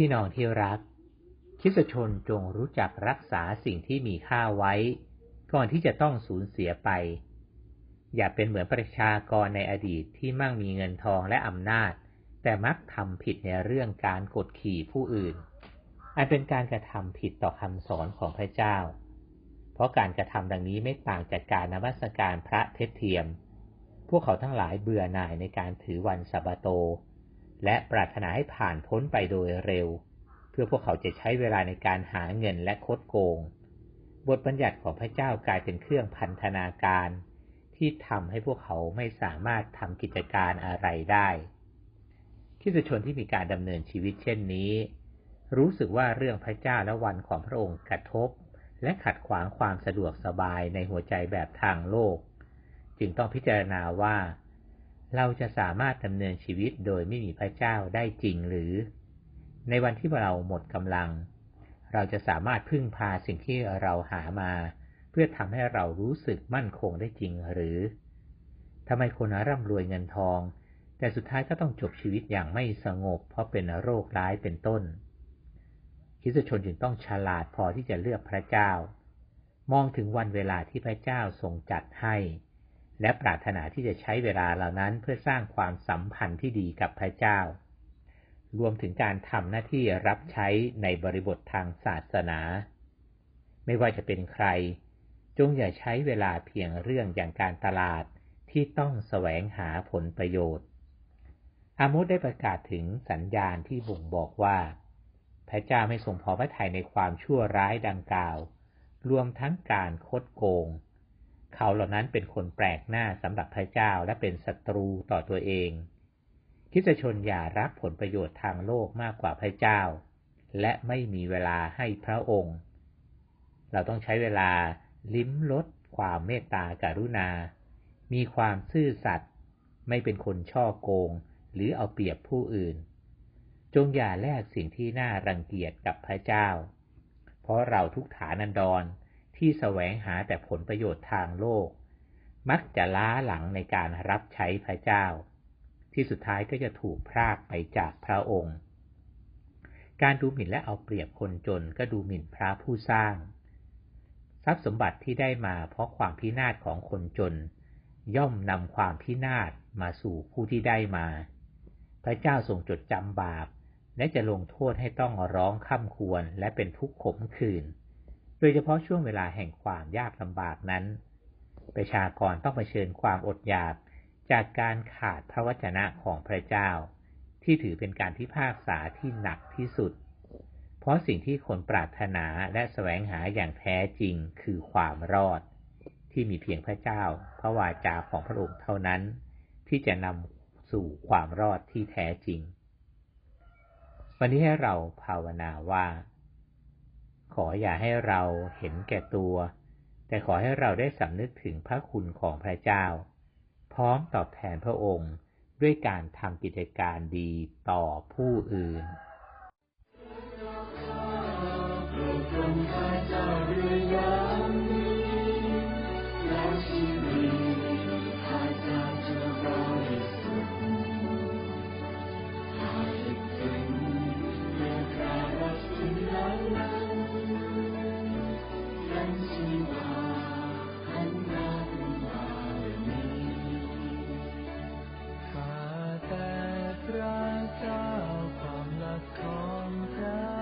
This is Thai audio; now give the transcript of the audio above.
พี่น้องที่รักคริสชนจงรู้จักรักษาสิ่งที่มีค่าไว้ ก่อนที่จะต้องสูญเสียไป อย่าเป็นเหมือนประชากรในอดีตที่มั่งมีเงินทองและอำนาจ แต่มักทำผิดในเรื่องการกดขี่ผู้อื่น อันเป็นการกระทำผิดต่อคำสอนของพระเจ้า เพราะการกระทำดังนี้ไม่ต่างจากการนมัสการพระเทศเทียม พวกเขาทั้งหลายเบื่อหน่ายในการถือวันสับาโต และปรารถนาให้ผ่านพ้นไปโดยเร็ว เพื่อพวกเขาจะใช้เวลาในการหาเงินและคดโกง บทบัญญัติของพระเจ้ากลายเป็นเครื่องพันธนาการ ที่ทำให้พวกเขาไม่สามารถทำกิจการอะไรได้คริสตชนที่มีการดำเนินชีวิตเช่นนี้ รู้สึกว่าเรื่องพระเจ้าและวันของพระองค์กระทบ และขัดขวางความสะดวกสบายในหัวใจแบบทางโลก จึงต้องพิจารณาว่า เราจะสามารถดำเนินชีวิตโดยไม่มีพระเจ้าได้จริงหรือ ในวันที่เราหมดกำลัง เราจะสามารถพึ่งพาสิ่งที่เราหามา เพื่อทำให้เรารู้สึกมั่นคงได้จริงหรือทำไมคนร่ำรวยเงินทอง แต่สุดท้ายก็ต้องจบชีวิตอย่างไม่สงบ เพราะเป็นโรคร้ายเป็นต้นคิสชนจึงต้องฉลาดพอที่จะเลือกพระเจ้า มองถึงวันเวลาที่พระเจ้าทรงจัดให้ และปรารถนาที่จะใช้เวลาเหล่านั้นเพื่อสร้างความสัมพันธ์ที่ดีกับพระเจ้า รวมถึงการทำหน้าที่รับใช้ในบริบททางศาสนา ไม่ว่าจะเป็นใคร จงอย่าใช้เวลาเพียงเรื่องอย่างการตลาดที่ต้องแสวงหาผลประโยชน์ อามุสได้ประกาศถึงสัญญาณที่บ่งบอกว่า พระเจ้าไม่ทรงพอพระทัยในความชั่วร้ายดังกล่าว รวมทั้งการคดโกง เขาเหล่านั้นเป็นคนแปลกหน้าสำหรับพระเจ้าและเป็นศัตรูต่อตัวเองคิดชนอย่ารักผลประโยชน์ทางโลกมากกว่าพระเจ้า และไม่มีเวลาให้พระองค์ เราต้องใช้เวลาลิ้มรสความเมตตาการุณา มีความซื่อสัตย์ไม่เป็นคนช่อโกง หรือเอาเปรียบผู้อื่น จงอย่าแลกสิ่งที่น่ารังเกียจกับพระเจ้า เพราะเราทุกฐานันดร ที่แสวงหาแต่ผลประโยชน์ทางโลก มักจะล้าหลังในการรับใช้พระเจ้า ที่สุดท้ายก็จะถูกพรากไปจากพระองค์ การดูหมิ่นและเอาเปรียบคนจนก็ดูหมิ่นพระผู้สร้าง ทรัพย์สมบัติที่ได้มาเพราะความพินาศของคนจน ย่อมนำความพินาศมาสู่ผู้ที่ได้มา พระเจ้าทรงจดจำบาป และจะลงโทษให้ต้องร้องข้าควรและเป็นทุกข์ขมขื่น โดยเฉพาะช่วงเวลาแห่งความยากลำบากนั้น ประชากรต้องเผชิญความอดอยากจากการขาดพระวจนะของพระเจ้า ที่ถือเป็นการพิพากษาที่หนักที่สุด เพราะสิ่งที่คนปรารถนาและแสวงหาอย่างแท้จริงคือความรอด ที่มีเพียงพระเจ้า พระวาจาของพระองค์เท่านั้น ที่จะนำสู่ความรอดที่แท้จริง วันนี้ให้เราภาวนาว่า ขออย่าให้เราเห็นแก่ตัว แต่ขอให้เราได้สำนึกถึงพระคุณของพระเจ้า พร้อมตอบแทนพระองค์ด้วยการทำกิจการดีต่อผู้อื่น เจ้าความรักของพระ